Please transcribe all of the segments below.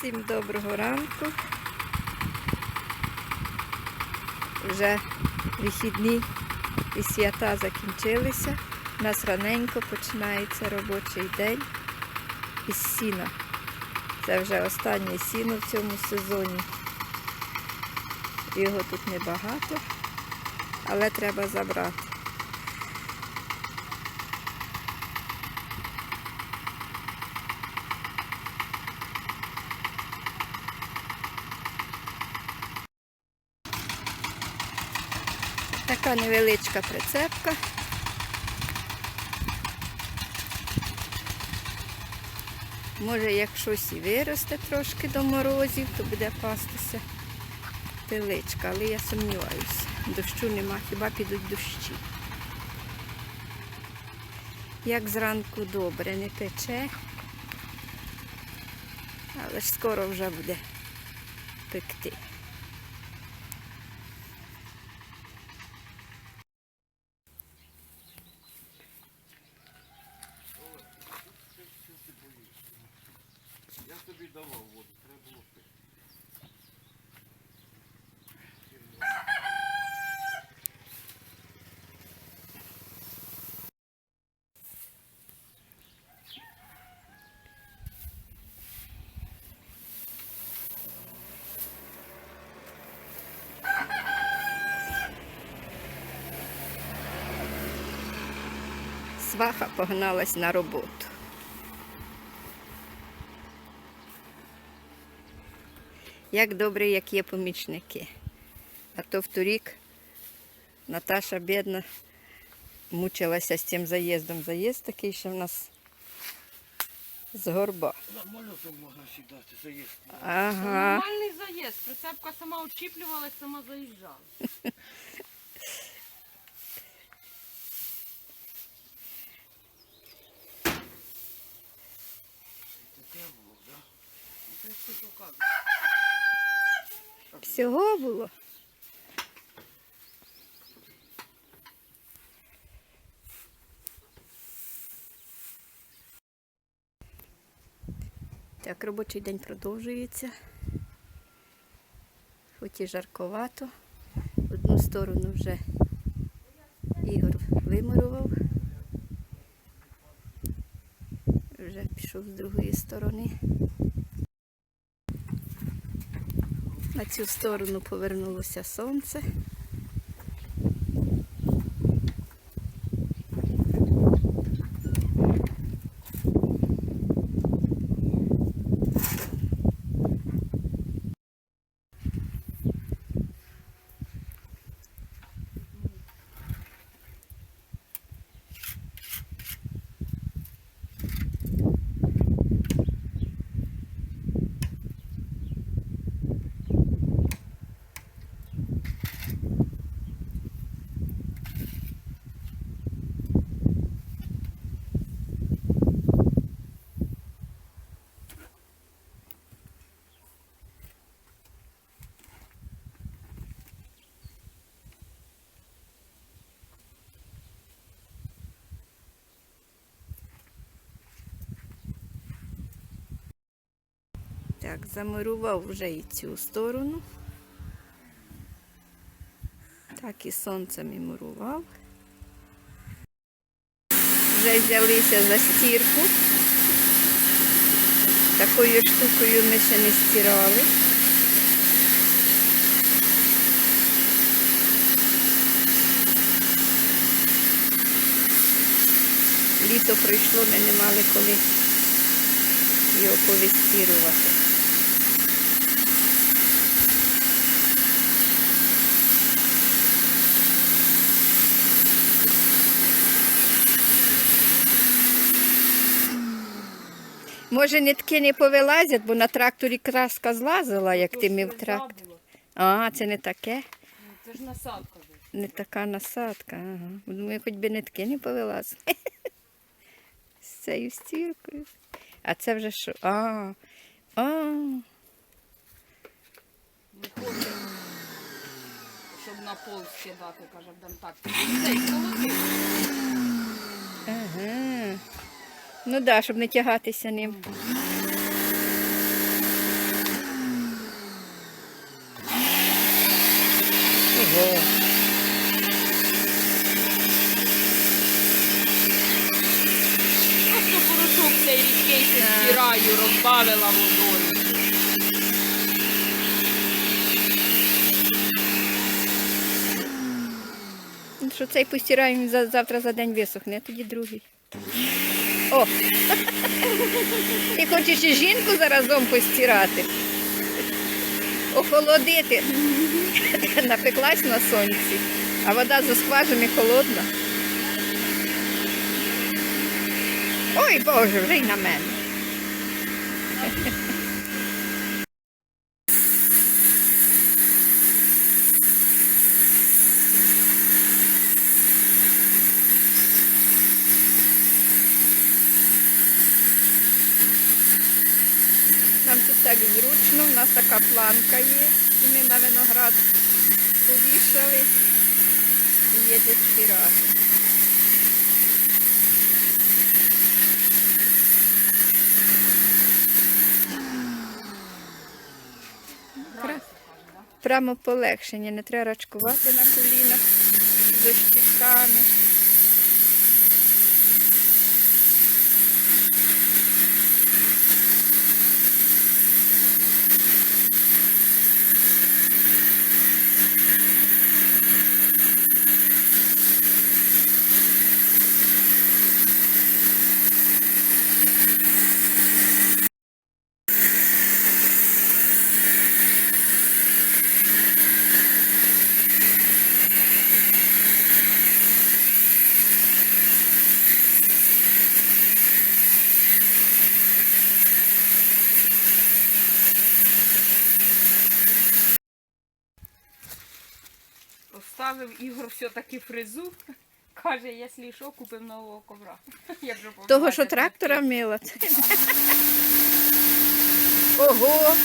Всім доброго ранку. Вже вихідні і свята закінчилися. У нас раненько починається робочий день із сіна. Це вже останнє сіно в цьому сезоні. Його тут небагато, але треба забрати. Така невеличка прицепка. Може, як щось і виросте трошки до морозів, то буде пастися теличка, але я сумніваюся. Дощу нема, хіба підуть дощі. Як зранку добре, не пече, але ж скоро вже буде пекти. Я тобі давав воду, треба було пити. Сваха погналась на роботу. Як добре, як є помічники. А то в торік Наташа бідна мучилася з цим заїздом. Заїзд такий, що в нас з горба. Нормально там можна сідати, заїзд. Ага. Нормальний заїзд. Прицепка сама очіплювалася, сама заїжджала. Таке було, так? Це ж ти показуєш. Всього було. Так, робочий день продовжується. Хоч і жарковато. Одну сторону вже Ігор вимурував. Вже пішов з другої сторони. На цю сторону повернулося сонце. Так, замурував вже і цю сторону. Так і сонцем і мурував. Вже взялися за стірку. Такою штукою ми ще не стирали. Літо пройшло, ми не мали коли його повістірувати. Може, нитки не повилазять, бо на тракторі краска злазила, як ти мив трактор. А, це не таке, Це ж насадка. не така насадка. Ага. Думаю, хоч би нитки не повилазили. З цією стіркою. А це вже що? А, а, Не хоче, щоб на пол скидати, каже, будемо так. Ага. Ну так, да, щоб не тягатися ним. Ого. Просто порошок цей рідкий зіраю, розбавила водою. Що цей постираємо, завтра за день висохне, а тоді другий. О! Ти хочеш і жінку заразом постирати? Охолодити. Напеклась на сонці, а вода за скважини холодна. Ой Боже, вже й на мене. Нам тут так зручно, у нас така планка є, і ми на виноград повішали і є де стирати. Прямо полегшення, не треба рачкувати на колінах за щітками. Оставив Ігор все-таки фрезу. Каже, якщо що, купив нового ковра. Я вже Того, що трактора мила. Ого!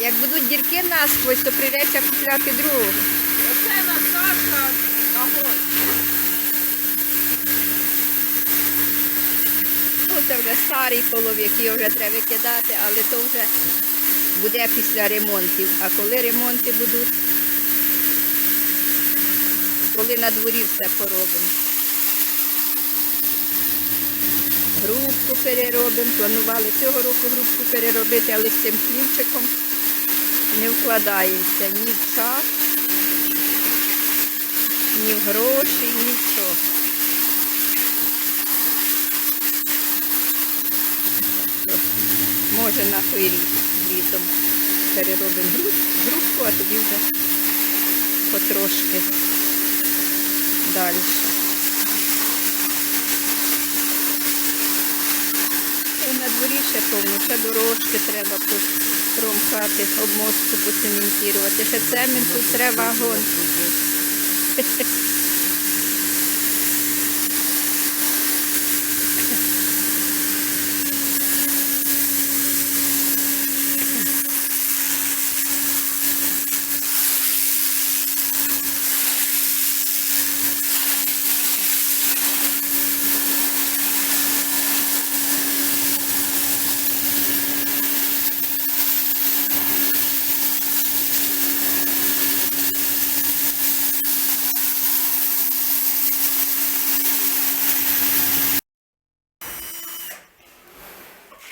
Як будуть дірки насквозь, то прийдеться купляти другого. Оце насадка, огонь. Ну, це вже старий половик, його вже треба викидати, але то вже буде після ремонтів. А коли ремонти будуть, коли на дворі все поробимо. Грубку переробимо, планували цього року грубку переробити, але з цим хлівчиком не вкладаємося ні в час, ні в гроші, ні в що. Може на той рік літом переробимо гру- грудку, а тоді вже потрошки далі. І на дворі ще повно, ще дорожки треба промкати, обмостку поцементувати. Ще цемент тут треба гон.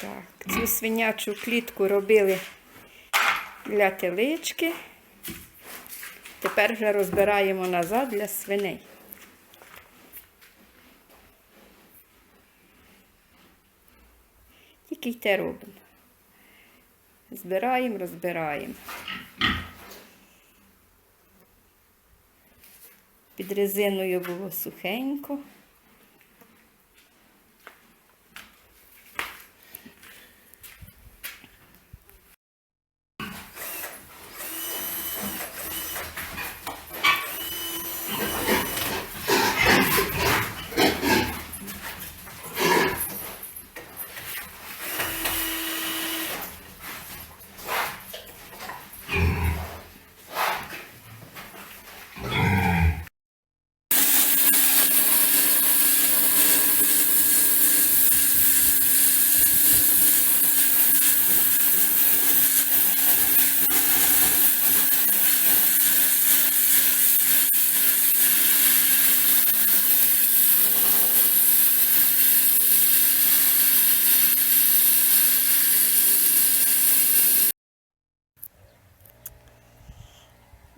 Так, цю свинячу клітку робили для телички. Тепер вже розбираємо назад для свиней. Тільки й те робимо. Збираємо, розбираємо. Під резиною було сухенько.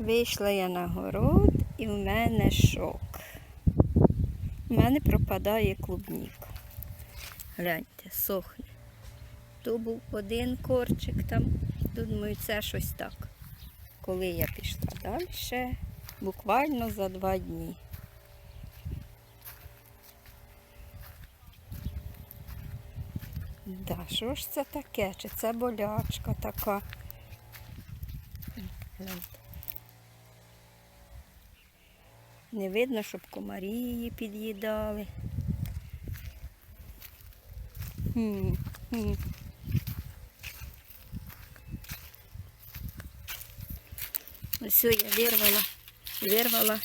Вийшла я на город і в мене шок. У мене пропадає клубніка. Гляньте, сохне. То був один корчик там, тут думаю, це щось так. Коли я пішла далі, буквально за два дні. Да, що ж це таке? Чи це болячка така? Гляньте. Не видно, щоб комарі її під'їдали. Ось я вирвала, вирвала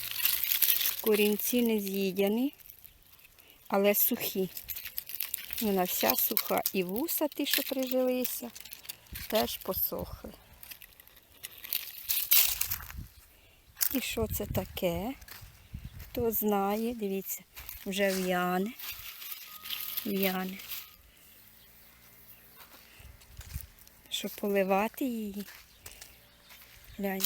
корінці не з'їдяні, але сухі. Вона вся суха. І вуса ті, що прижилися, теж посохли. І що це таке? Хто знає, дивіться, вже в'яне. В'яне. Щоб поливати її. Гляньте.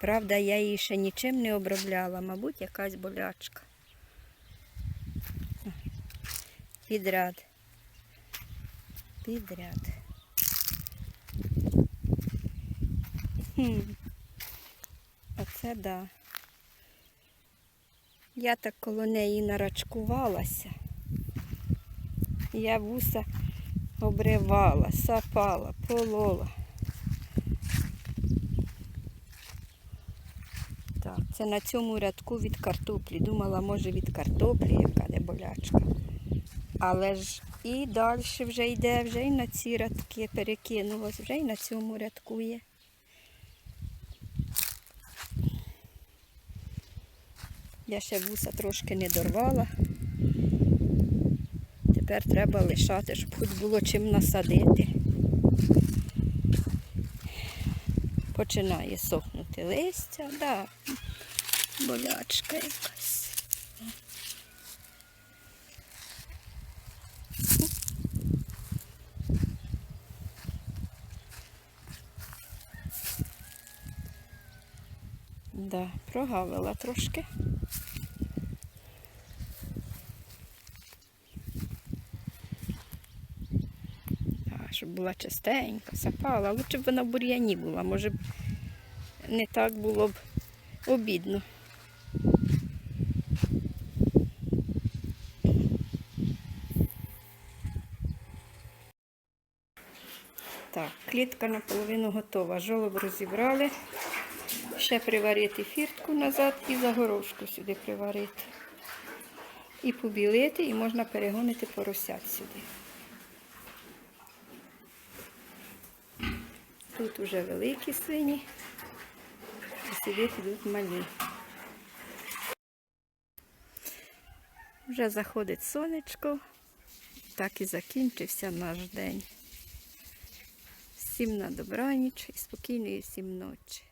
Правда, я її ще нічим не обробляла, мабуть, якась болячка. Підряд. Підряд. Хм. Оце да. Я так коло неї нарачкувалася. Я вуса обривала, сапала, полола. Так, це на цьому рядку від картоплі. Думала, може від картоплі, яка де болячка. Але ж і далі вже йде, вже і на ці рядки перекинулось, вже і на цьому рядку є. Я ще вуса трошки не дорвала. Тепер треба лишати, щоб хоч було чим насадити. Починає сохнути листя, да, болячка якась. Да, прогавила трошки. А, щоб була чистенька, сапала. Лучше б вона в бур'яні була, може б не так було б обідно. Так, клітка наполовину готова. Жолоб розібрали. Ще приварити фіртку назад і загорошку сюди приварити. І побілити, і можна перегонити поросят сюди. Тут вже великі свині, а сюди підуть малі. Вже заходить сонечко, так і закінчився наш день. Всім на добраніч і спокійної всім ночі.